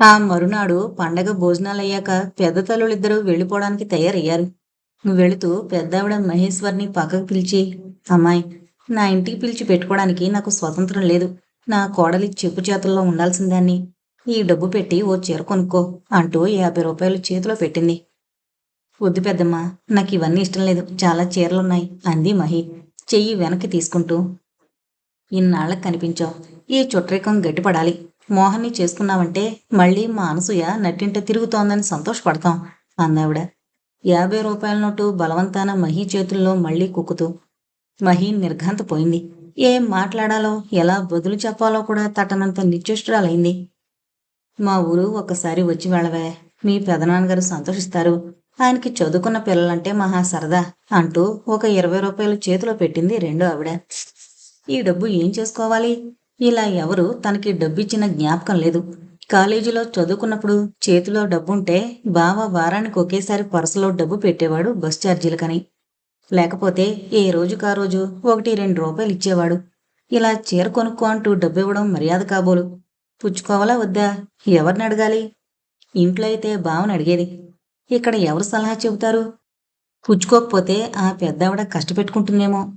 ఆ మరునాడు పండగ భోజనాలయ్యాక పెద్ద తల్లులిద్దరూ వెళ్ళిపోవడానికి తయారయ్యారు. వెళుతూ పెద్దావిడ మహేశ్వర్ని పక్కకు పిలిచి అమ్మాయి నా ఇంటికి పిలిచి పెట్టుకోవడానికి నాకు స్వతంత్రం లేదు. నా కోడలి చెప్పు చేతుల్లో ఉండాల్సిందాన్ని. ఈ డబ్బు పెట్టి ఓ చీర కొనుక్కో అంటూ యాభై రూపాయలు చేతిలో పెట్టింది. వద్దు పెద్దమ్మ నాకు ఇవన్నీ ఇష్టం లేదు. చాలా చీరలున్నాయి అంది మహి. చెయ్యి వెనక్కి తీసుకుంటూ ఇన్నాళ్ళకి కనిపించావు. ఈ చుట్టరికం గట్టిపడాలి. మోహన్ని చేసుకున్నావంటే మళ్ళీ మా అనసూయ నట్టింట తిరుగుతోందని సంతోషపడతాం అందావిడ యాభై రూపాయల నోటు బలవంతాన మహి చేతుల్లో మళ్ళీ కుక్కుతూ మహి నిర్ఘాంతపోయింది. ఏం మాట్లాడాలో ఎలా బదులు చెప్పాలో కూడా తటనంత నిశ్చేష్టురాలైంది. మా ఊరు ఒకసారి వచ్చి వెళ్ళవే మీ పెదనాన్నగారు సంతోషిస్తారు. ఆయనకి చదువుకున్న పిల్లలంటే మహా సరదా అంటూ ఒక ఇరవై రూపాయలు చేతిలో పెట్టింది రెండో ఆవిడ. ఈ డబ్బు ఏం చేసుకోవాలి? ఇలా ఎవరు తనకి డబ్బిచ్చిన జ్ఞాపకం లేదు. కాలేజీలో చదువుకున్నప్పుడు చేతిలో డబ్బుంటే బావ వారానికి ఒకేసారి పర్సులో డబ్బు పెట్టేవాడు బస్ ఛార్జీలకని. లేకపోతే ఏ రోజుకా రోజు ఒకటి రెండు రూపాయలు ఇచ్చేవాడు. ఇలా చీర కొనుక్కో అంటూ డబ్బు ఇవ్వడం మర్యాద కాబోలు. పుచ్చుకోవాలా వద్దా? ఎవరిని అడగాలి? ఇంట్లో అయితే బావని అడిగేది. ఇక్కడ ఎవరు సలహా చెబుతారు? పుచ్చుకోకపోతే ఆ పెద్దావిడ కష్టపెట్టుకుంటుందేమో.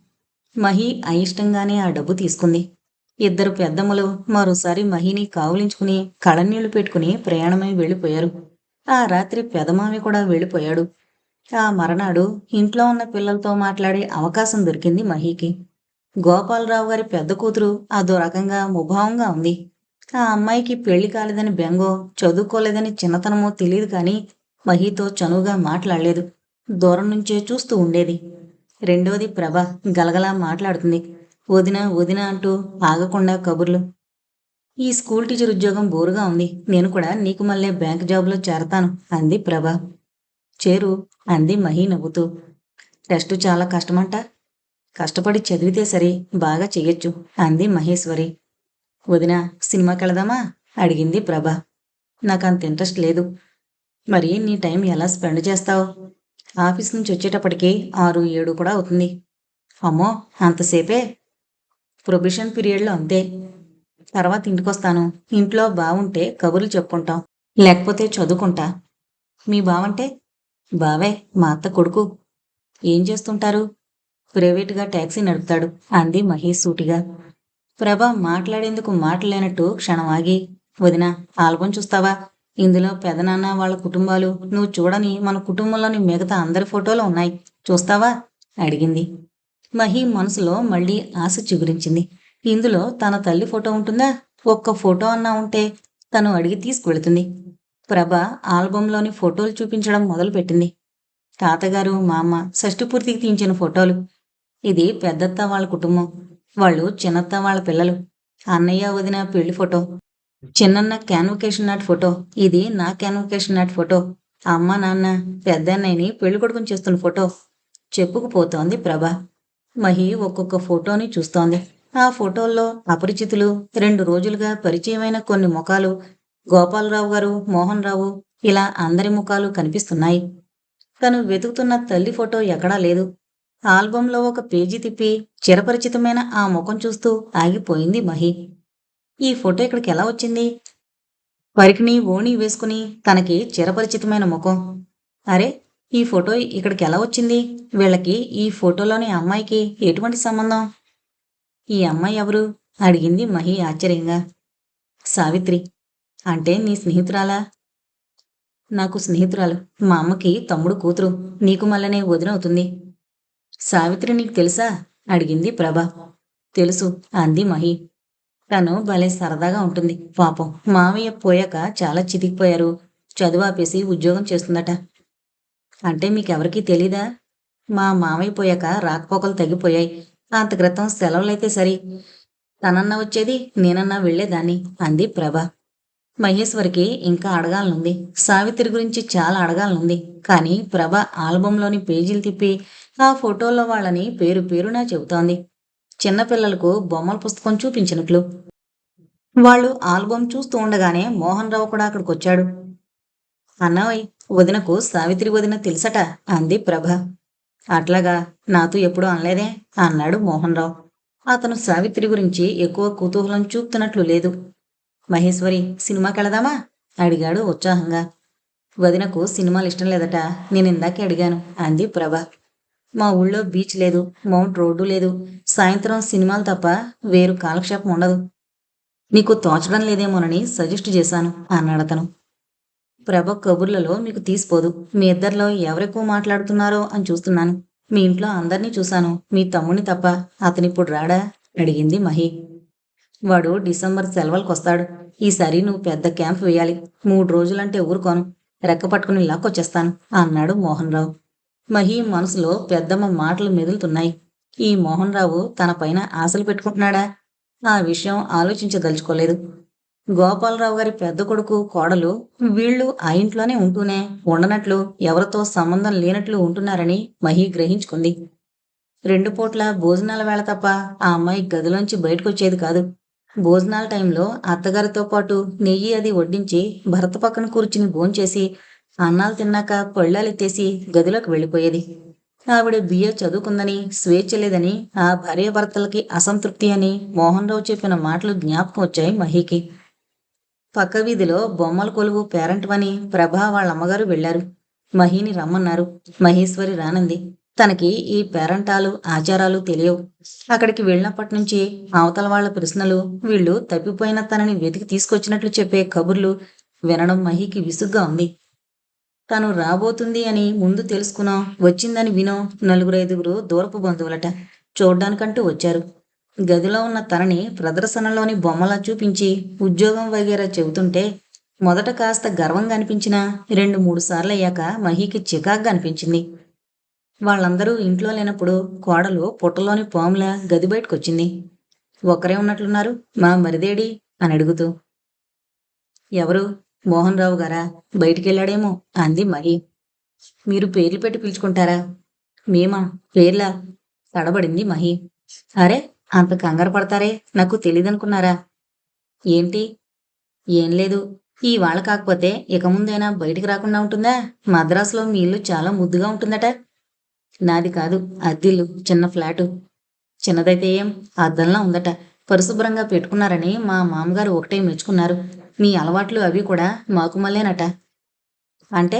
మహి అయిష్టంగానే ఆ డబ్బు తీసుకుంది. ఇద్దరు పెద్దమ్మలు మరోసారి మహిని కావులించుకుని కళనీళ్ళు పెట్టుకుని ప్రయాణమై వెళ్ళిపోయారు. ఆ రాత్రి పెదమావి కూడా వెళ్ళిపోయాడు. ఆ మరనాడు ఇంట్లో ఉన్న పిల్లలతో మాట్లాడే అవకాశం దొరికింది మహికి. గోపాలరావు గారి పెద్ద కూతురు అదో రకంగా ముభావంగా ఉంది. ఆ అమ్మాయికి పెళ్ళి కాలేదని బెంగో చదువుకోలేదని చిన్నతనమో తెలియదు కానీ మహితో చనువుగా మాట్లాడలేదు. దూరం నుంచే చూస్తూ ఉండేది. రెండోది ప్రభ గలగలా మాట్లాడుతుంది. వదిన వదిన అంటూ ఆగకుండా కబుర్లు. ఈ స్కూల్ టీచర్ ఉద్యోగం బోరుగా ఉంది. నేను కూడా నీకు మళ్ళీ బ్యాంక్ జాబ్లో చేరతాను అంది ప్రభ. చేరు అంది మహి నవ్వుతూ. టెస్టు చాలా కష్టమంట. కష్టపడి చదివితే సరే బాగా చెయ్యొచ్చు అంది మహేశ్వరి. వదిన సినిమాకి వెళదామా? అడిగింది ప్రభ. నాకు అంత ఇంట్రెస్ట్ లేదు. మరి నీ టైం ఎలా స్పెండ్ చేస్తావు? ఆఫీస్ నుంచి వచ్చేటప్పటికి ఆరు ఏడు కూడా అవుతుంది. అమ్మో అంతసేపే? ప్రొబిషన్ పీరియడ్లో అంతే. తర్వాత ఇంటికొస్తాను. ఇంట్లో బావుంటే కబుర్లు చెప్పుకుంటాం. లేకపోతే చదువుకుంటా. మీ బావంటే బావే మా అత్త కొడుకు. ఏం చేస్తుంటారు? ప్రైవేటుగా ట్యాక్సీ నడుపుతాడు అంది మహేష్ సూటిగా. ప్రభ మాట్లాడేందుకు మాటలేనట్టు క్షణం ఆగి వదిన ఆల్బం చూస్తావా? ఇందులో పెదనాన్న వాళ్ళ కుటుంబాలు. నువ్వు చూడని మన కుటుంబంలోని మిగతా అందరి ఫోటోలు ఉన్నాయి. చూస్తావా? అడిగింది. మహి మనసులో మళ్ళీ ఆశ చిగురించింది. ఇందులో తన తల్లి ఫోటో ఉంటుందా? ఒక్క ఫోటో అన్నా ఉంటే తను అడిగి తీసుకువెళుతుంది ప్రభ ఆల్బంలోని ఫోటోలు చూపించడం మొదలుపెట్టింది. తాతగారు మామ అమ్మ షష్టి పూర్తికి తీయించిన ఫోటోలు. ఇది పెద్దత్త వాళ్ళ కుటుంబం. వాళ్ళు చిన్నత్త వాళ్ళ పిల్లలు. అన్నయ్య వదిన పెళ్ళి ఫోటో. చిన్నన్న క్యాన్వకేషన్ నాటి ఫోటో. ఇది నా క్యాన్వకేషన్ నాటి ఫోటో. అమ్మ నాన్న పెద్దన్నయ్యని పెళ్ళి కొడుకుని చేస్తున్న ఫోటో. చెప్పుకుపోతోంది ప్రభ. మహి ఒక్కొక్క ఫోటోని చూస్తోంది. ఆ ఫోటోల్లో అపరిచితులు రెండు రోజులుగా పరిచయమైన కొన్ని ముఖాలు గోపాలరావు గారు మోహన్ రావు ఇలా అందరి ముఖాలు కనిపిస్తున్నాయి. తను వెతుకుతున్న తల్లి ఫోటో ఎక్కడా లేదు. ఆల్బంలో ఒక పేజీ తిప్పి చిరపరిచితమైన ఆ ముఖం చూస్తూ ఆగిపోయింది మహి. ఈ ఫోటో ఇక్కడికి ఎలా వచ్చింది? వరికిని ఓణి వేసుకుని తనకి చిరపరిచితమైన ముఖం. అరే ఈ ఫోటో ఇక్కడికి ఎలా వచ్చింది? వీళ్ళకి ఈ ఫోటోలోని అమ్మాయికి ఎటువంటి సంబంధం? ఈ అమ్మాయి ఎవరు? అడిగింది మహి ఆశ్చర్యంగా. సావిత్రి. అంటే నీ స్నేహితురాలా? నాకు స్నేహితురాలు. మా అమ్మకి తమ్ముడు కూతురు. నీకు మళ్ళనే వదినవుతుంది సావిత్రి నీకు తెలుసా? అడిగింది ప్రభ. తెలుసు అంది మహి. తను భలే సరదాగా ఉంటుంది. పాపం. మావయ్య పోయాక చాలా చితికిపోయారు. చదువు ఆపేసి ఉద్యోగం చేస్తుందట. అంటే మీకెవరికీ తెలీదా? మా మామయ్య పోయాక రాకపోకలు తగ్గిపోయాయి. అంత క్రితం సెలవులైతే సరి. తనన్నా వచ్చేది నేనన్నా వెళ్ళేదాన్ని అంది ప్రభ. మహేశ్వరికి ఇంకా అడగాలనుంది. సావిత్రి గురించి చాలా అడగాలనుంది. కానీ ప్రభ ఆల్బంలోని పేజీలు తిప్పి ఆ ఫోటోలో వాళ్ళని పేరు పేరునా చెబుతోంది. చిన్నపిల్లలకు బొమ్మల పుస్తకం చూపించినట్లు. వాళ్ళు ఆల్బం చూస్తూ ఉండగానే మోహన్ రావు కూడా అక్కడికి వచ్చాడు అన్నవయ్ వదినకు సావిత్రి వదిన తెలుసట అంది ప్రభ. అట్లాగా నాతో ఎప్పుడూ అనలేదే అన్నాడు మోహన్ రావు అతను సావిత్రి గురించి ఎక్కువ కుతూహలం చూపుతున్నట్లు లేదు. మహేశ్వరి సినిమాకి వెళదామా? అడిగాడు ఉత్సాహంగా. వదినకు సినిమాలు ఇష్టం లేదట నేను ఇందాకే అడిగాను అంది ప్రభ. మా ఊళ్ళో బీచ్ లేదు మౌంట్ రోడ్డు లేదు సాయంత్రం సినిమాలు తప్ప వేరు కాలక్షేపం ఉండదు. నీకు తోచడం లేదేమోనని సజెస్ట్ చేశాను అన్నాడతను. ప్రభ కబుర్లలో మీకు తీసిపోదు. మీ ఇద్దరిలో ఎవరెక్కువ మాట్లాడుతున్నారో అని చూస్తున్నాను. మీ ఇంట్లో అందరినీ చూశాను. మీ తమ్ముని తప్ప అతనిప్పుడు రాడా అడిగింది మహి. వాడు డిసెంబర్ సెలవులకు వస్తాడు. ఈసారి నువ్వు పెద్ద క్యాంప్ వేయాలి. మూడు రోజులంటే ఊరుకోను. రెక్క పట్టుకుని లాక్కొచ్చేస్తాను అన్నాడు మోహన్ రావు మహి మనసులో పెద్దమ్మ మాటలు మెదులుతున్నాయి. ఈ మోహన్ రావు తన పైన ఆశలు పెట్టుకుంటున్నాడా? ఆ విషయం ఆలోచించదలుచుకోలేదు. గోపాలరావు గారి పెద్ద కొడుకు కోడలు వీళ్ళు ఆ ఇంట్లోనే ఉంటూనే ఉండనట్లు ఎవరితో సంబంధం లేనట్లు ఉంటున్నారని మహి గ్రహించుకుంది. రెండు పూట్ల భోజనాల వేళ తప్ప ఆ అమ్మాయి గదిలోంచి బయటకొచ్చేది కాదు. భోజనాల టైంలో అత్తగారితో పాటు నెయ్యి అది వడ్డించి భర్త పక్కన కూర్చుని భోంచేసి అన్నాలు తిన్నాక పళ్ళాలెత్తేసి గదిలోకి వెళ్ళిపోయేది. ఆవిడ బిఏ చదువుకుందని స్వేచ్ఛ లేదని ఆ భార్యాభర్తలకి అసంతృప్తి అని మోహన్ రావు చెప్పిన మాటలు జ్ఞాపకం వచ్చాయి మహికి. పక్క వీధిలో బొమ్మల కొలువు పేరెంట్ అని ప్రభా వాళ్ళ అమ్మగారు వెళ్ళారు మహిని రమ్మన్నారు. మహేశ్వరి రానంది. తనకి ఈ పేరంటాలు ఆచారాలు తెలియవు. అక్కడికి వెళ్ళినప్పటి నుంచి అవతల వాళ్ళ ప్రశ్నలు వీళ్ళు తప్పిపోయిన తనని వెతికి తీసుకొచ్చినట్లు చెప్పే కబుర్లు వినడం మహికి విసుగ్గా ఉంది. తను రాబోతుంది అని ముందు తెలుసుకున్నాం వచ్చిందని వినో నలుగురు ఐదుగురు దూరపు బంధువులట. చూడ్డానికంటూ వచ్చారు. గదిలో ఉన్న తనని ప్రదర్శనలోని బొమ్మలా చూపించి ఉద్యోగం వగేరా చెబుతుంటే మొదట కాస్త గర్వంగా అనిపించినా రెండు మూడు సార్లు అయ్యాక మహికి చికాగ్గా అనిపించింది. వాళ్ళందరూ ఇంట్లో లేనప్పుడు కోడలు పుట్టలోని పాముల గది బయటకొచ్చింది. ఒకరే ఉన్నట్లున్నారు మా మరిదేడి? అని అడుగుతూ. ఎవరు? మోహన్ రావు గారా? బయటికెళ్ళాడేమో? అంది మహి. మీరు పేర్లు పెట్టి పిలుచుకుంటారా? మేమా? పేర్లా? తడబడింది మహి. అరే అంత కంగారు పడతారే? నాకు తెలియదనుకున్నారా ఏంటి? ఏం లేదు. ఇవాళ కాకపోతే ఇక ముందైనా బయటికి రాకుండా ఉంటుందా? మద్రాసులో మీ ఇల్లు చాలా ముద్దుగా ఉంటుందట. నాది కాదు అద్దిల్లు చిన్న ఫ్లాటు. చిన్నదైతే ఏం అద్దంలా ఉందట. పరిశుభ్రంగా పెట్టుకున్నారని మా మామగారు ఒకటే మెచ్చుకున్నారు. మీ అలవాట్లు అవి కూడా మాకు మళ్ళేనట. అంటే?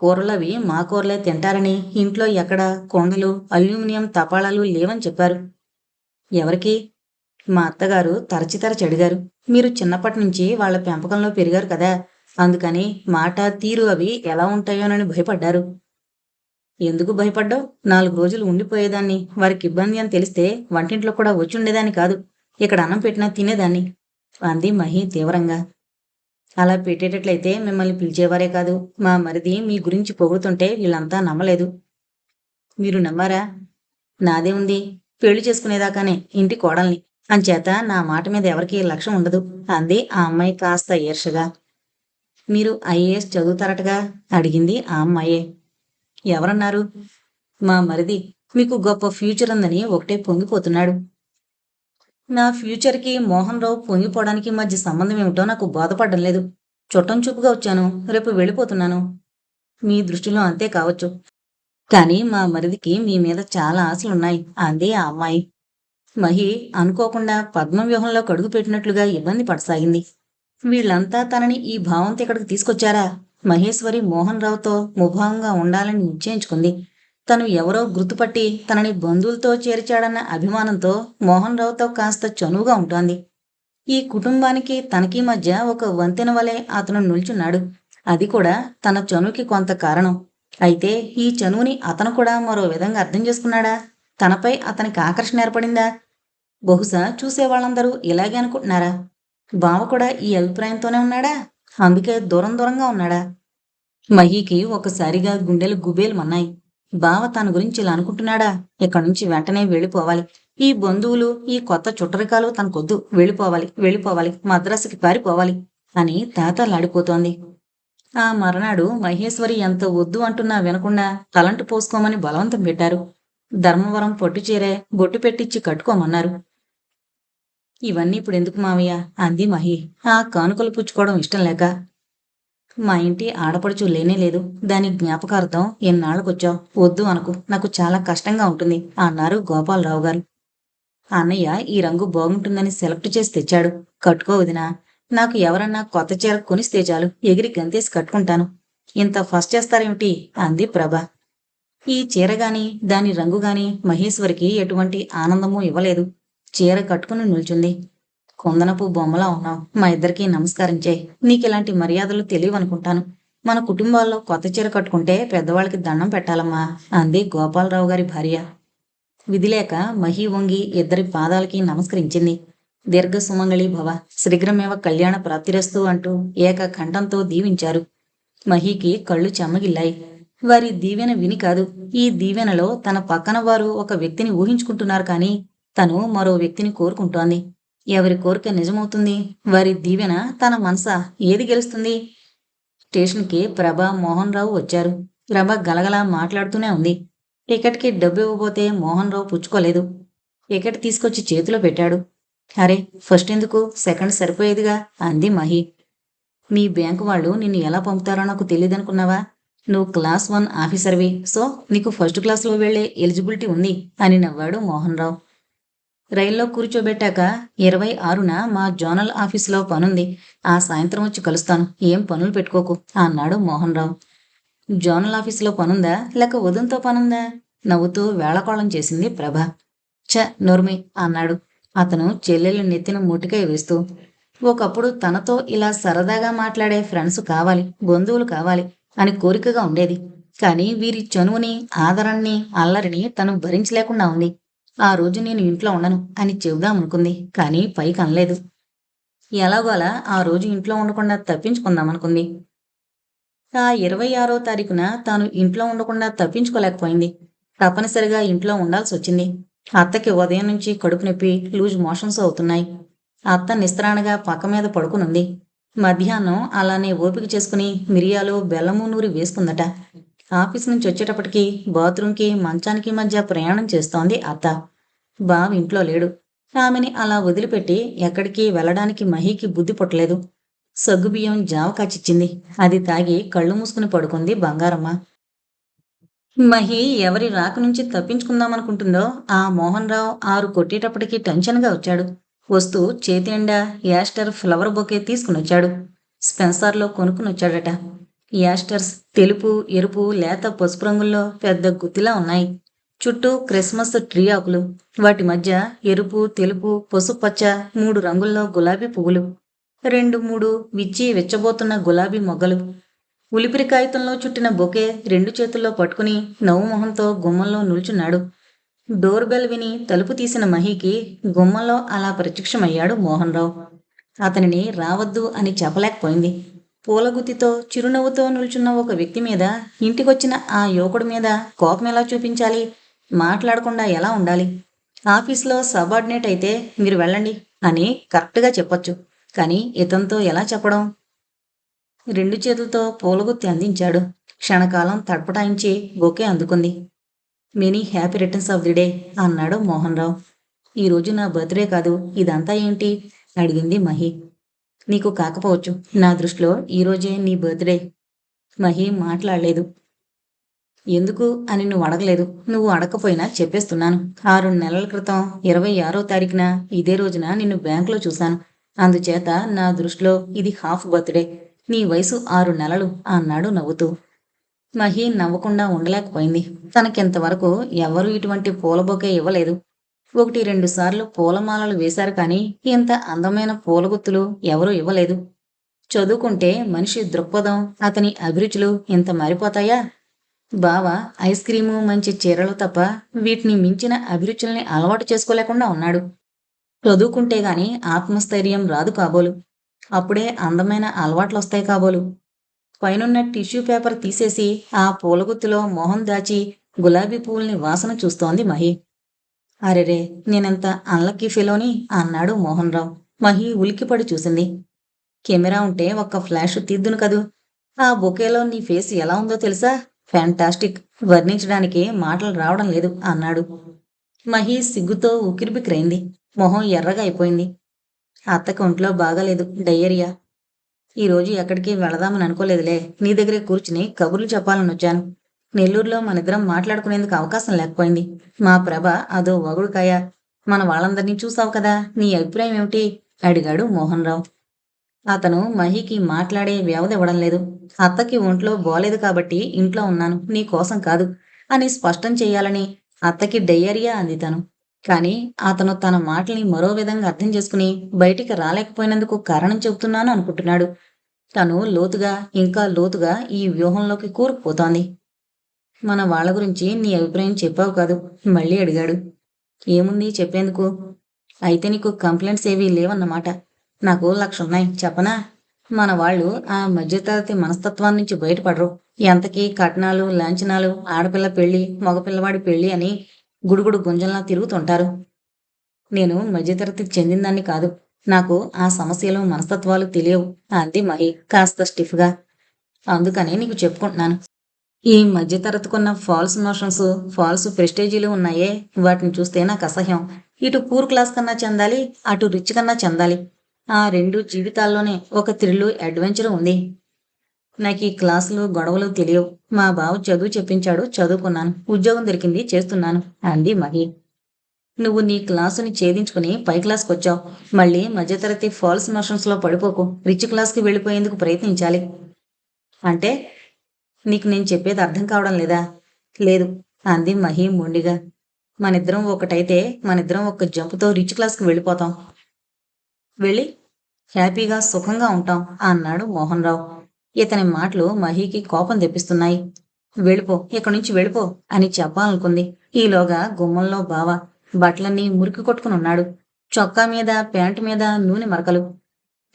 కూరలు అవి మా కూరలే తింటారని ఇంట్లో ఎక్కడ కొండలు అల్యూమినియం తపాళాలు లేవని చెప్పారు. ఎవరికి? మా అత్తగారు తరచితరచి అడిగారు. మీరు చిన్నప్పటి నుంచి వాళ్ళ పెంపకంలో పెరిగారు కదా. అందుకని మాట తీరు అవి ఎలా ఉంటాయోనని భయపడ్డారు. ఎందుకు భయపడ్డావు? నాలుగు రోజులు ఉండిపోయేదాన్ని. వారికి ఇబ్బంది అని తెలిస్తే వంటింట్లో కూడా వచ్చి ఉండేదాన్ని కాదు. ఇక్కడ అన్నం పెట్టినా తినేదాన్ని. అంది మహి తీవ్రంగా. అలా పెట్టేటట్లయితే మిమ్మల్ని పిలిచేవారే కాదు. మా మరిది మీ గురించి పొగుడుతుంటే వీళ్ళంతా నమ్మలేదు. మీరు నమ్మారా? నాదే ఉంది. పెళ్ళి చేసుకునేదాకానే ఇంటి కోడల్ని. అంచేత నా మాట మీద ఎవరికీ లక్ష్యం ఉండదు. అంది ఆ అమ్మాయి కాస్త ఈర్షగా మీరు ఐఏఎస్ చదువుతారటగా? అడిగింది ఆ అమ్మాయే. ఎవరన్నారు? మా మరిది. మీకు గొప్ప ఫ్యూచర్ ఉందని ఒకటే పొంగిపోతున్నాడు. నా ఫ్యూచర్కి మోహన్ రావు పొంగిపోవడానికి మధ్య సంబంధం ఏమిటో నాకు బోధపడడం లేదు. చుట్టం చూపుగా వచ్చాను. రేపు వెళ్ళిపోతున్నాను. మీ దృష్టిలో అంతే కావచ్చు. కానీ మా మరిదికి మీ మీద చాలా ఆశలున్నాయి. అంది ఆ అమ్మాయి. మహి అనుకోకుండా పద్మవ్యూహంలో కడుగు పెట్టినట్లుగా ఇబ్బంది పడసాగింది. వీళ్ళంతా తనని ఈ భావంతో ఇక్కడికి తీసుకొచ్చారా? మహేశ్వరి మోహన్ రావుతో ముభావంగా ఉండాలని నిశ్చయించుకుంది. తను ఎవరో గుర్తుపట్టి తనని బంధువులతో చేర్చాడన్న అభిమానంతో మోహన్ రావుతో కాస్త చనువుగా ఉంటోంది. ఈ కుటుంబానికి తనకి మధ్య ఒక వంతెన వలె అతను నిల్చున్నాడు. అది కూడా తన చనువుకి కొంత కారణం. అయితే ఈ చనువుని అతను కూడా మరో విధంగా అర్థం చేసుకున్నాడా? తనపై అతనికి ఆకర్షణ ఏర్పడిందా? బహుశా చూసే వాళ్ళందరూ ఇలాగే అనుకుంటున్నారా? బావ కూడా ఈ అభిప్రాయంతోనే ఉన్నాడా? అందుకే దూరం దూరంగా ఉన్నాడా? మహీకి ఒకసారిగా గుండెలు గుబేలు మన్నాయి బావ తన గురించి ఇలా అనుకుంటున్నాడా? ఇక్కడి నుంచి వెంటనే వెళ్ళిపోవాలి. ఈ బంధువులు ఈ కొత్త చుట్టరికాలు తనకొద్దు. వెళ్ళిపోవాలి వెళ్ళిపోవాలి మద్రాసుకి పారిపోవాలి అని తాతలాడిపోతోంది. ఆ మర్నాడు మహేశ్వరి ఎంత వద్దు అంటున్నా వినకుండా తలంటు పోసుకోమని బలవంతం పెట్టారు. ధర్మవరం పొట్టు చీరే బొట్టు పెట్టించి కట్టుకోమన్నారు. ఇవన్నీ ఇప్పుడు ఎందుకు మావయ్య? అంది మహి. ఆ కానుకలు పుచ్చుకోవడం ఇష్టం లేక. మా ఇంటి ఆడపడుచు లేనే లేదు. దాని జ్ఞాపకార్థం ఎన్నాళ్ళకొచ్చావు? వద్దు అనుకు. నాకు చాలా కష్టంగా ఉంటుంది అన్నారు గోపాలరావు గారు అన్నయ్య ఈ రంగు బాగుంటుందని సెలెక్ట్ చేసి తెచ్చాడు. కట్టుకో వదినా. నాకు ఎవరన్నా కొత్త చీర కొనిస్తే చాలు ఎగిరి గంతేసి కట్టుకుంటాను. ఇంత ఫస్ట్ చేస్తారేమిటి? అంది ప్రభ. ఈ చీర గాని దాని రంగు గాని మహేశ్వరికి ఎటువంటి ఆనందమూ ఇవ్వలేదు. చీర కట్టుకుని నిల్చుంది. కుందనపు బొమ్మలా ఉన్నావు. మా ఇద్దరికి నమస్కారం చేయి. నీకిలాంటి మర్యాదలు తెలియవనుకుంటాను. మన కుటుంబాల్లో కొత్త చీర కట్టుకుంటే పెద్దవాళ్ళకి దండం పెట్టాలమ్మా అంది గోపాలరావు గారి భార్య. విధిలేక మహి వంగి ఇద్దరి పాదాలకి నమస్కరించింది. దీర్ఘ సుమంగళి భవ శీఘ్రమేవ కళ్యాణ ప్రాప్తిరస్తు అంటూ ఏక ఖండంతో దీవించారు. మహీకి కళ్ళు చెమ్మగిల్లాయి వారి దీవెన విని కాదు ఈ దీవెనలో తన పక్కన వారు ఒక వ్యక్తిని ఊహించుకుంటున్నారు కానీ తను మరో వ్యక్తిని కోరుకుంటోంది. ఎవరి కోరిక నిజమవుతుంది? వారి దీవెన తన మనస ఏది గెలుస్తుంది? స్టేషన్కి ప్రభ మోహన్ రావు వచ్చారు. ప్రభ గలగలా మాట్లాడుతూనే ఉంది. టికెట్కి డబ్బు ఇవ్వబోతే మోహన్ రావు పుచ్చుకోలేదు. టికెట్ తీసుకొచ్చి చేతిలో పెట్టాడు. అరే ఫస్ట్ ఎందుకు? సెకండ్ సరిపోయేదిగా అంది మహి. మీ బ్యాంకు వాళ్ళు నిన్ను ఎలా పంపుతారో నాకు తెలియదనుకున్నావా? నువ్వు క్లాస్ వన్ ఆఫీసర్వి సో నీకు ఫస్ట్ క్లాస్లో వెళ్ళే ఎలిజిబిలిటీ ఉంది అని నవ్వాడు మోహన్ రావు రైల్లో కూర్చోబెట్టాక ఇరవై ఆరున మా జోనల్ ఆఫీసులో పనుంది. ఆ సాయంత్రం వచ్చి కలుస్తాను ఏం పనులు పెట్టుకోకు అన్నాడు మోహన్ రావు జోనల్ ఆఫీసులో పనుందా? లేక ఉదంతో పనుందా? నవ్వుతూ వేళకోళం చేసింది ప్రభ. ఛ నోర్మి అన్నాడు. అతను చెల్లెలు నెత్తిన ముటికై వేస్తూ ఒకప్పుడు తనతో ఇలా సరదాగా మాట్లాడే ఫ్రెండ్స్ కావాలి బంధువులు కావాలి అని కోరికగా ఉండేది. కానీ వీరి చనువుని ఆదరణని అల్లరిని తను భరించలేకుండా ఉంది. ఆ రోజు నేను ఇంట్లో ఉండను అని చెబుదామనుకుంది కానీ పైకి అనలేదు. ఎలాగోలా ఆ రోజు ఇంట్లో ఉండకుండా తప్పించుకుందామనుకుంది ఆ ఇరవై ఆరో తారీఖున తాను ఇంట్లో ఉండకుండా తప్పించుకోలేకపోయింది. తప్పనిసరిగా ఇంట్లో ఉండాల్సి వచ్చింది. అత్తకి ఉదయం నుంచి కడుపు నొప్పి లూజ్ మోషన్స్ అవుతున్నాయి. అత్త నిస్త్రాణగా పక్క మీద పడుకునుంది. మధ్యాహ్నం అలానే ఓపిక చేసుకుని మిరియాలు బెల్లము నూరి వేసుకుందట. ఆఫీస్ నుంచి వచ్చేటప్పటికి బాత్రూంకి మంచానికి మధ్య ప్రయాణం చేస్తోంది అత్త. బావ ఇంట్లో లేడు. ఆమెని అలా వదిలిపెట్టి ఎక్కడికి వెళ్ళడానికి మహీకి బుద్ధి పుట్టలేదు. సగ్గుబియ్యం జావ కాచిచ్చింది. అది తాగి కళ్ళు మూసుకుని పడుకుంది బంగారమ్మ. మహి ఎవరి రాక నుంచి తప్పించుకుందామనుకుంటుందో ఆ మోహన్ రావు ఆరు కొట్టేటప్పటికి టెన్షన్గా వచ్చాడు. వస్తూ చేతి నిండా యాస్టర్ ఫ్లవర్ బొకే తీసుకుని వచ్చాడు స్పెన్సర్లో కొనుక్కుని వచ్చాడట యాస్టర్స్ తెలుపు ఎరుపు లేత పసుపు రంగుల్లో పెద్ద గుత్తిలా ఉన్నాయి. చుట్టూ క్రిస్మస్ ట్రీ ఆకులు. వాటి మధ్య ఎరుపు తెలుపు పసుపచ్చ మూడు రంగుల్లో గులాబీ పువ్వులు. రెండు మూడు విచ్చి వెచ్చబోతున్న గులాబీ మొగ్గలు. ఉలిపిరి కాగితంలో చుట్టిన బొకే రెండు చేతుల్లో పట్టుకుని నవ్వుమొహంతో గుమ్మంలో నిల్చున్నాడు. డోర్ బెల్ విని తలుపు తీసిన మహికి గుమ్మంలో అలా ప్రత్యక్షమయ్యాడు మోహన్ రావు అతనిని రావద్దు అని చెప్పలేకపోయింది. పూలగుత్తితో చిరునవ్వుతో నిల్చున్న ఒక వ్యక్తి మీద ఇంటికొచ్చిన ఆ యువకుడి మీద కోపం ఎలా చూపించాలి? మాట్లాడకుండా ఎలా ఉండాలి? ఆఫీస్లో సబార్డినేట్ అయితే మీరు వెళ్ళండి అని కరెక్ట్గా చెప్పొచ్చు. కానీ ఇతనితో ఎలా చెప్పడం? రెండు చేతులతో పూలగుత్తి అందించాడు. క్షణకాలం తడపటాయించి బొకే అందుకుంది. Many happy returns of the day అన్నాడు మోహన్ రావు ఈరోజు నా బర్త్డే కాదు. ఇదంతా ఏంటి? అడిగింది మహి. నీకు కాకపోవచ్చు. నా దృష్టిలో ఈరోజే నీ బర్త్డే. మహి మాట్లాడలేదు. ఎందుకు అని నువ్వు అడగలేదు. నువ్వు అడగకపోయినా చెప్పేస్తున్నాను. ఆరు నెలల క్రితం ఇరవై ఆరో తారీఖున ఇదే రోజున నిన్ను బ్యాంకులో చూశాను. అందుచేత నా దృష్టిలో ఇది హాఫ్ బర్త్డే. నీ వయసు ఆరు నెలలు అన్నాడు నవ్వుతూ. మహి నవ్వకుండా ఉండలేకపోయింది. తనకింతవరకు ఎవరూ ఇటువంటి పూల బొకే ఇవ్వలేదు. ఒకటి రెండు సార్లు పూలమాలలు వేశారు కానీ ఇంత అందమైన పూలగుత్తులు ఎవరూ ఇవ్వలేదు. చదువుకుంటే మనిషి దృక్పథం అతని అభిరుచులు ఇంత మారిపోతాయా? బావ ఐస్ క్రీము మంచి చీరలు తప్ప వీటిని మించిన అభిరుచుల్ని అలవాటు చేసుకోలేకుండా ఉన్నాడు. చదువుకుంటే గాని ఆత్మస్థైర్యం రాదు కాబోలు. అప్పుడే అందమైన అలవాట్లు వస్తాయి కాబోలు. పైనున్న టిష్యూ పేపర్ తీసేసి ఆ పూలగుత్తిలో మొహం దాచి గులాబీ పూల్ని వాసన చూస్తోంది మహి. అరెరే నేనెంత అన్లక్కీ ఫెలోని అన్నాడు మోహన్ రావు మహి ఉలిక్కిపడి చూసింది. కెమెరా ఉంటే ఒక్క ఫ్లాష్ తీద్దును కదూ. ఆ బొకేలో నీ ఫేస్ ఎలా ఉందో తెలుసా? ఫ్యాంటాస్టిక్. వర్ణించడానికి మాటలు రావడం లేదు అన్నాడు. మహి సిగ్గుతో ఉక్కిరిబిక్రైంది మొహం ఎర్రగా అయిపోయింది. అత్తకి ఒంట్లో బాగాలేదు డయేరియా. ఈరోజు ఎక్కడికి వెళదామని అనుకోలేదులే. నీ దగ్గరే కూర్చుని కబుర్లు చెప్పాలని వచ్చాను. నెల్లూరులో మనిద్దరం మాట్లాడుకునేందుకు అవకాశం లేకపోయింది. మా ప్రభ అదో వగుడుకాయ. మన వాళ్ళందరినీ చూసావు కదా నీ అభిప్రాయం ఏమిటి? అడిగాడు మోహన్ రావు అతను మహికి మాట్లాడే వ్యవధి ఇవ్వడం లేదు. అత్తకి ఒంట్లో బాలేదు కాబట్టి ఇంట్లో ఉన్నాను నీ కోసం కాదు అని స్పష్టం చేయాలని అత్తకి డయేరియా అంది తను. కానీ అతను తన మాటల్ని మరో విధంగా అర్థం చేసుకుని బయటికి రాలేకపోయినందుకు కారణం చెబుతున్నాను అనుకుంటున్నాడు. తను లోతుగా ఇంకా లోతుగా ఈ వ్యూహంలోకి కూరుకుపోతోంది. మన వాళ్ళ గురించి నీ అభిప్రాయం చెప్పావు కాదు మళ్ళీ అడిగాడు. ఏముంది చెప్పేందుకు? అయితే నీకు కంప్లైంట్స్ ఏవీ లేవన్నమాట. నాకు లక్ష ఉన్నాయి చెప్పనా? మన వాళ్ళు ఆ మధ్యతరగతి మనస్తత్వం నుంచి బయటపడరు. ఎంతకీ కట్నాలు లాంఛనాలు ఆడపిల్ల పెళ్ళి మగపిల్లవాడి పెళ్ళి అని గుడుగుడు గుంజంలా తిరుగుతుంటారు. నేను మధ్యతరగతికి చెందిందాన్ని కాదు. నాకు ఆ సమస్యలు మనస్తత్వాలు తెలియవు. అంది మహి కాస్త స్టిఫ్గా. అందుకని నీకు చెప్పుకుంటున్నాను. ఈ మధ్యతరగతికున్న ఫాల్స్ మోషన్స్ ఫాల్స్ ప్రెస్టేజీలు ఉన్నాయే. వాటిని చూస్తే నాకు అసహ్యం. ఇటు పూర్ క్లాస్ కన్నా చెందాలి అటు రిచ్ కన్నా చెందాలి. ఆ రెండు జీవితాల్లోనే ఒక థ్రిల్లు అడ్వెంచర్ ఉంది. నాకు ఈ క్లాసులు గొడవలు తెలియవు. మా బావ చదువు చెప్పించాడు చదువుకున్నాను. ఉద్యోగం దొరికింది చేస్తున్నాను. అంది మహి. నువ్వు నీ క్లాసుని ఛేదించుకుని పై క్లాస్కి వచ్చావు. మళ్ళీ మధ్యతరగతి ఫాల్స్ మోషన్స్లో పడిపోకు. రిచ్ క్లాస్కి వెళ్ళిపోయేందుకు ప్రయత్నించాలి. అంటే నీకు నేను చెప్పేది అర్థం కావడం లేదా? లేదు అంది మహి మొండిగా. మనిద్దరం ఒకటైతే మనిద్దరం ఒక జంపుతో రిచ్ క్లాస్కి వెళ్ళిపోతాం. వెళ్ళి హ్యాపీగా సుఖంగా ఉంటాం అన్నాడు మోహన్ రావు. ఇతని మాటలు మహికి కోపం తెప్పిస్తున్నాయి. వెళ్ళిపో ఇక్కడి నుంచి వెళ్ళిపో అని చెప్పాలనుకుంది. ఈలోగా గుమ్మంలో బావ బట్టలన్నీ మురికి కొట్టుకుని ఉన్నాడు. చొక్కా మీద ప్యాంటు మీద నూనె మరకలు.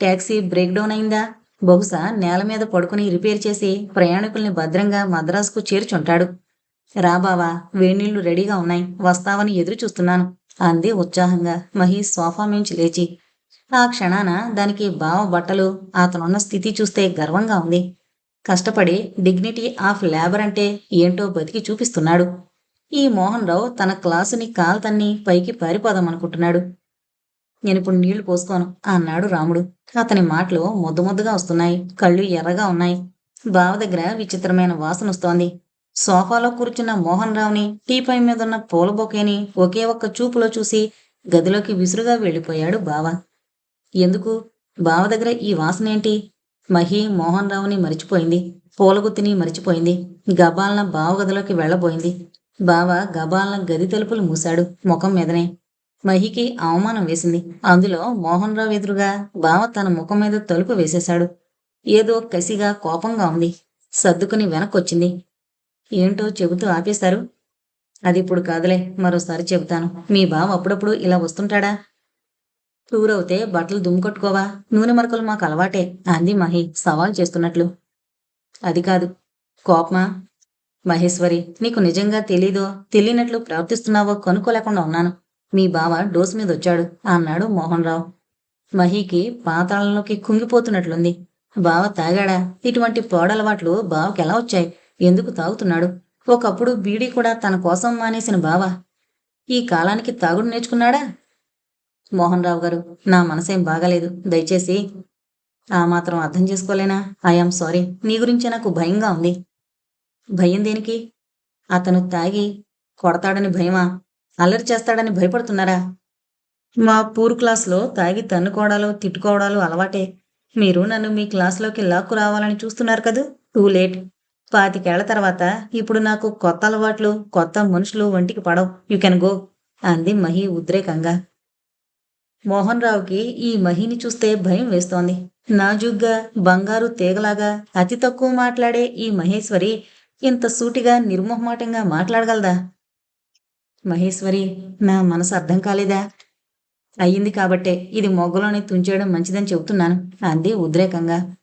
ట్యాక్సీ బ్రేక్ డౌన్ అయిందా? బహుశా నేల మీద పడుకుని రిపేర్ చేసి ప్రయాణికుల్ని భద్రంగా మద్రాసుకు చేర్చుంటాడు. రా బావా వేణీళ్ళు రెడీగా ఉన్నాయి. వస్తావని ఎదురు చూస్తున్నాను అంది ఉత్సాహంగా. మహి సోఫా మించి లేచి ఆ క్షణాన దానికి బావ బట్టలు అతనున్న స్థితి చూస్తే గర్వంగా ఉంది. కష్టపడి డిగ్నిటీ ఆఫ్ లేబర్ అంటే ఏంటో బతికి చూపిస్తున్నాడు. ఈ మోహన్ రావు తన క్లాసుని కాల్తన్ని పైకి పారిపోదామనుకుంటున్నాడు నేను ఇప్పుడు నీళ్ళు పోసుకోను అన్నాడు రాముడు. అతని మాటలు ముద్దు ముద్దుగా వస్తున్నాయి. కళ్ళు ఎర్రగా ఉన్నాయి. బావ దగ్గర విచిత్రమైన వాసన వస్తోంది. సోఫాలో కూర్చున్న మోహన్ రావుని టీపై మీద ఉన్న పూల బొకేని ఒకే ఒక్క చూపులో చూసి గదిలోకి విసురుగా వెళ్ళిపోయాడు బావ. ఎందుకు? బావ దగ్గర ఈ వాసన ఏంటి? మహి మోహన్ రావుని మరిచిపోయింది. పూలగుత్తిని మరిచిపోయింది. గబాలన బావ గదిలోకి వెళ్ళబోయింది. బావ గబాలన గది తలుపులు మూశాడు ముఖం మీదనే. మహికి అవమానం వేసింది. అందులో మోహన్ రావు ఎదురుగా బావ తన ముఖం మీద తలుపు వేసేశాడు. ఏదో కసిగా కోపంగా ఉంది. సర్దుకుని వెనక్కొచ్చింది. ఏంటో చెబుతూ ఆపేశారు. అది ఇప్పుడు కాదులే మరోసారి చెబుతాను. మీ బావ అప్పుడప్పుడు ఇలా వస్తుంటాడా? టూరవుతే బట్టలు దుమ్ముకొట్టుకోవా నూనె మరకలు మాకు అలవాటే అంది మహి సవాల్ చేస్తున్నట్లు. అది కాదు కోపమా? మహేశ్వరి నీకు నిజంగా తెలీదో తెలియనట్లు ప్రవర్తిస్తున్నావో కనుక్కోలేకుండా ఉన్నాను. మీ బావ డోస్ మీద వచ్చాడు అన్నాడు మోహన్ రావు మహికి పాతాళంలోకి కుంగిపోతున్నట్లుంది. బావ తాగాడా? ఇటువంటి పోడలవాట్లు బావకి ఎలా వచ్చాయి? ఎందుకు తాగుతున్నాడు? ఒకప్పుడు బీడీ కూడా తన కోసం మానేసిన బావ. ఈ కాలానికి తాగుడు నేర్చుకున్నాడా? మోహన్ రావు గారు నా మనసేం బాగాలేదు. దయచేసి ఆ మాత్రం అర్థం చేసుకోలేనా? ఐఆమ్ సారీ నీ గురించే నాకు భయంగా ఉంది. భయం దేనికి? అతను తాగి కొడతాడని భయమా? అల్లరి చేస్తాడని భయపడుతున్నారా? మా పూర్ క్లాస్లో తాగి తన్నుకోవడాలు తిట్టుకోవడాలు అలవాటే. మీరు నన్ను మీ క్లాస్లోకి లాక్కు రావాలని చూస్తున్నారు కదూ? టూ లేట్ పాతికేళ్ళ తర్వాత ఇప్పుడు నాకు కొత్త అలవాట్లు కొత్త మనుషులు ఒంటికి పడవు. యు కెన్ గో అంది మహి ఉద్రేకంగా. మోహన్ రావుకి ఈ మహిని చూస్తే భయం వేస్తోంది. నాజుగ్గా బంగారు తీగలాగా అతి తక్కువ మాట్లాడే ఈ మహేశ్వరి ఇంత సూటిగా నిర్మోహమాటంగా మాట్లాడగలదా? మహేశ్వరి నా మనసు అర్థం కాలేదా? అయ్యింది కాబట్టే ఇది మొగ్గలోనే తుంచేయడం మంచిదని చెబుతున్నాను. అంది ఉద్రేకంగా.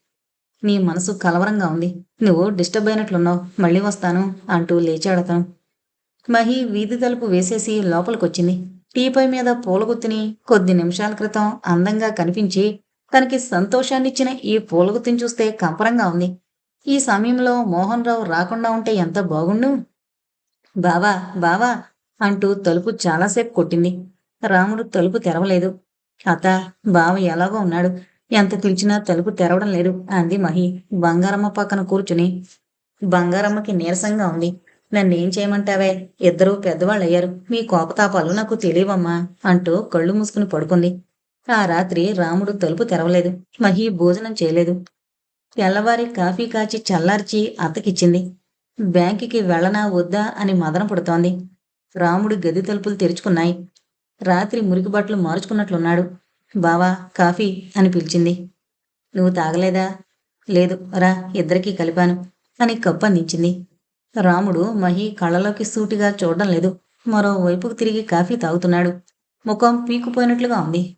నీ మనసు కలవరంగా ఉంది. నువ్వు డిస్టర్బ్ అయినట్లున్నావు. మళ్ళీ వస్తాను అంటూ లేచాడతను. మహి వీధి తలుపు వేసేసి లోపలికొచ్చింది. టీపై మీద పూలగుత్తిని కొద్ది నిమిషాల క్రితం అందంగా కనిపించి తనకి సంతోషాన్నిచ్చిన ఈ పూలగుత్తిని చూస్తే కంపరంగా ఉంది. ఈ సమయంలో మోహన్ రావు రాకుండా ఉంటే ఎంత బాగుండు? బావా బావా అంటూ తలుపు చాలాసేపు కొట్టింది. రాముడు తలుపు తెరవలేదు. అత బావ ఎలాగో ఉన్నాడు. ఎంత పిలిచినా తలుపు తెరవడం లేదు అంది మహి. బంగారమ్మ పక్కన కూర్చుని. బంగారమ్మకి నీరసంగా ఉంది. నన్నేం చేయమంటావే? ఇద్దరూ పెద్దవాళ్ళయ్యారు. మీ కోపతాపాలు నాకు తెలియవమ్మా అంటూ కళ్ళు మూసుకుని పడుకుంది. ఆ రాత్రి రాముడు తలుపు తెరవలేదు. మహి భోజనం చేయలేదు. తెల్లవారి కాఫీ కాచి చల్లార్చి అత్తకిచ్చింది. బ్యాంకుకి వెళ్ళనా వద్దా అని మదన పుడుతోంది. రాముడు గది తలుపులు తెరుచుకున్నాయి. రాత్రి మురికి బట్టలు మార్చుకున్నట్లున్నాడు. బావా కాఫీ అని పిలిచింది. నువ్వు తాగలేదా? లేదు రా ఇద్దరికీ కలిపాను అని కప్పు అందించింది రాముడు మహి కళ్ళలోకి సూటిగా చూడడం లేదు. మరోవైపుకు తిరిగి కాఫీ తాగుతున్నాడు. ముఖం పీకుపోయినట్లుగా ఉంది.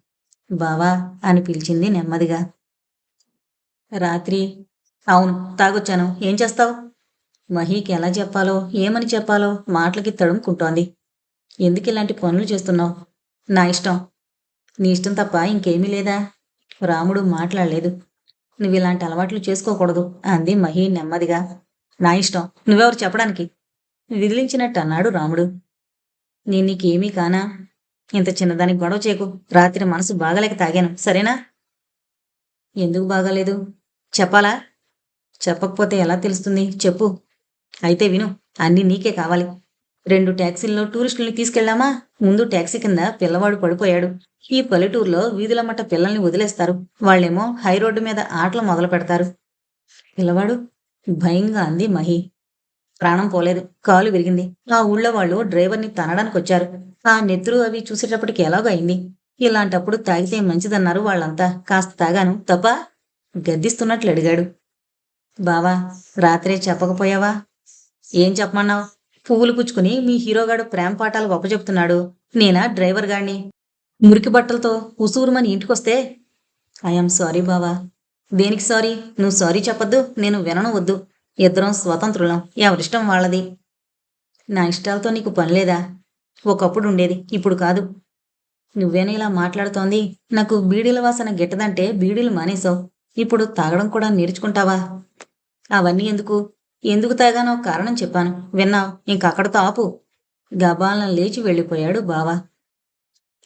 బావా అని పిలిచింది నెమ్మదిగా. రాత్రి. అవును తాగొచ్చాను. ఏం చేస్తావు? మహీకి ఎలా చెప్పాలో ఏమని చెప్పాలో మాటలకి తడుముకుంటోంది. ఎందుకు ఇలాంటి పనులు చేస్తున్నావు? నా ఇష్టం. నీ ఇష్టం తప్ప ఇంకేమీ లేదా? రాముడు మాట్లాడలేదు. నువ్వు ఇలాంటి అలవాట్లు చేసుకోకూడదు అంది మహి నెమ్మదిగా. నా ఇష్టం. నువ్వెవరు చెప్పడానికి? విదిలించినట్టు అన్నాడు రాముడు. నేను నీకేమీ కానా? ఇంత చిన్నదానికి గొడవ చేయకు. రాత్రి మనసు బాగలేక తాగాను. సరేనా? ఎందుకు బాగాలేదు? చెప్పాలా? చెప్పకపోతే ఎలా తెలుస్తుంది? చెప్పు. అయితే విను. అన్నీ నీకే కావాలి. రెండు ట్యాక్సీల్లో టూరిస్టుల్ని తీసుకెళ్ళామా? ముందు ట్యాక్సీ కింద పిల్లవాడు పడిపోయాడు. ఈ పల్లెటూరులో వీధుల మట్ట పిల్లల్ని వదిలేస్తారు. వాళ్ళేమో హై రోడ్డు మీద ఆటలు మొదలు పెడతారు పిల్లవాడు భయంగా అంది మహి. ప్రాణం పోలేదు. కాలు విరిగింది. ఆ ఊళ్ళో వాళ్ళు డ్రైవర్ని తనడానికి వచ్చారు. ఆ నెత్తురు అవి చూసేటప్పటికి ఎలాగో అయింది. ఇలాంటప్పుడు తాగితే మంచిదన్నారు వాళ్ళంతా. కాస్త తాగాను. తప్ప గద్దిస్తున్నట్లు అడిగాడు. బావా రాత్రే చెప్పకపోయావా? ఏం చెప్పమన్నావు? పువ్వులు పుచ్చుకుని మీ హీరోగాడు ప్రేమ పాఠాలు ఒప్పచెప్తున్నాడు నేనా డ్రైవర్ గాడిని మురికి బట్టలతో ఉసూరుమని ఇంటికొస్తే? ఐఎమ్ సారీ బావా. దేనికి సారీ? నువ్వు సారీ చెప్పొద్దు నేను వినను వద్దు. ఇద్దరం స్వతంత్రులం ఎవరిష్టం వాళ్ళది. నా ఇష్టాలతో నీకు పని లేదా? ఒకప్పుడు ఉండేది ఇప్పుడు కాదు. నువ్వేనా ఇలా మాట్లాడుతోంది? నాకు బీడీల వాసన గిట్టదంటే బీడీలు మానేశావు. ఇప్పుడు తాగడం కూడా నేర్చుకుంటావా? అవన్నీ ఎందుకు? ఎందుకు తాగానో కారణం చెప్పాను. విన్నావు ఇంకక్కడతో ఆపు. గబాలను లేచి వెళ్ళిపోయాడు బావా.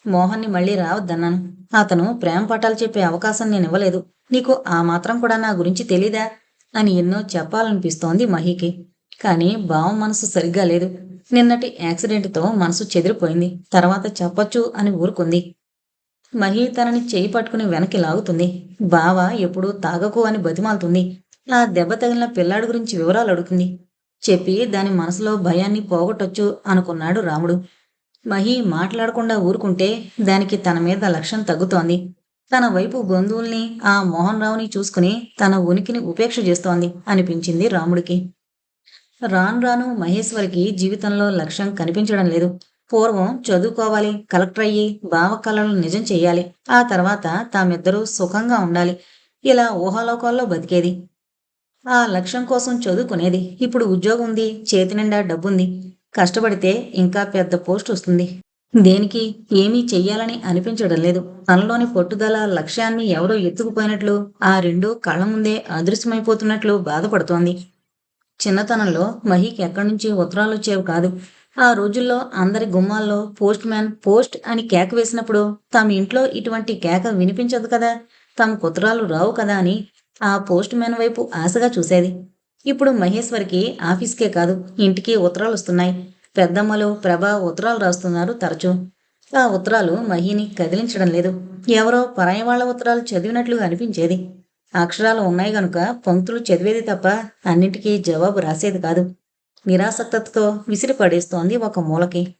మోహన్ని మళ్ళీ రావద్దన్నాను. అతను ప్రేమ పటాలు చెప్పే అవకాశం నేను ఇవ్వలేదు నీకు ఆ మాత్రం కూడా నా గురించి తెలీదా? అని ఎన్నో చెప్పాలనిపిస్తోంది మహికి. కానీ భావం మనసు సరిగ్గా లేదు. నిన్నటి యాక్సిడెంట్తో మనసు చెదిరిపోయింది. తర్వాత చెప్పొచ్చు అని ఊరుకుంది. మహి తనని చేయి పట్టుకుని వెనక్కి లాగుతుంది. బావ ఎప్పుడూ తాగకు అని బతిమాలుతుంది. ఆ దెబ్బ తగిలిన పిల్లాడి గురించి వివరాలు అడుగుతుంది. చెప్పి దాని మనసులో భయాన్ని పోగొట్టొచ్చు అనుకున్నాడు రాముడు. మహి మాట్లాడకుండా ఊరుకుంటే దానికి తన మీద లక్ష్యం తగ్గుతోంది. తన వైపు బంధువుల్ని ఆ మోహన్ రావుని చూసుకుని తన ఉనికిని ఉపేక్ష చేస్తోంది అనిపించింది రాముడికి. రాను రాను మహేశ్వరికి జీవితంలో లక్ష్యం కనిపించడం లేదు. పూర్వం చదువుకోవాలి కలెక్టర్ అయ్యి బావ నిజం చెయ్యాలి. ఆ తర్వాత తామిద్దరూ సుఖంగా ఉండాలి. ఇలా ఊహాలోకాల్లో బతికేది. ఆ లక్ష్యం కోసం చదువుకునేది. ఇప్పుడు ఉద్యోగం ఉంది చేతి నిండా డబ్బుంది. కష్టపడితే ఇంకా పెద్ద పోస్ట్ వస్తుంది. దేనికి ఏమీ చెయ్యాలని అనిపించడం లేదు. తనలోని పట్టుదల లక్ష్యాన్ని ఎవరో ఎత్తుకుపోయినట్లు ఆ రెండు కళ్ళ ముందే అదృశ్యమైపోతున్నట్లు బాధపడుతోంది. చిన్నతనంలో మహికి ఎక్కడి నుంచి ఉత్తరాలు వచ్చేవి కాదు. ఆ రోజుల్లో అందరి గుమ్మాల్లో పోస్ట్ మ్యాన్ పోస్ట్ అని కేక వేసినప్పుడు తమ ఇంట్లో ఇటువంటి కేక వినిపించదు కదా తమకు ఉత్తరాలు రావు కదా అని ఆ పోస్ట్ మ్యాన్ వైపు ఆశగా చూసేది. ఇప్పుడు మహేశ్వరికి ఆఫీస్కే కాదు ఇంటికి ఉత్తరాలు వస్తున్నాయి. పెద్దమ్మలు ప్రభ ఉత్తరాలు రాస్తున్నారు తరచూ. ఆ ఉత్తరాలు మహిని కదిలించడం లేదు. ఎవరో పరాయవాళ్ళ ఉత్తరాలు చదివినట్లు అనిపించేది. అక్షరాలు ఉన్నాయి గనుక పంక్తులు చదివేది తప్ప అన్నింటికీ జవాబు రాసేది కాదు. నిరాసక్తతో విసిరి పడేస్తోంది ఒక మూలకి.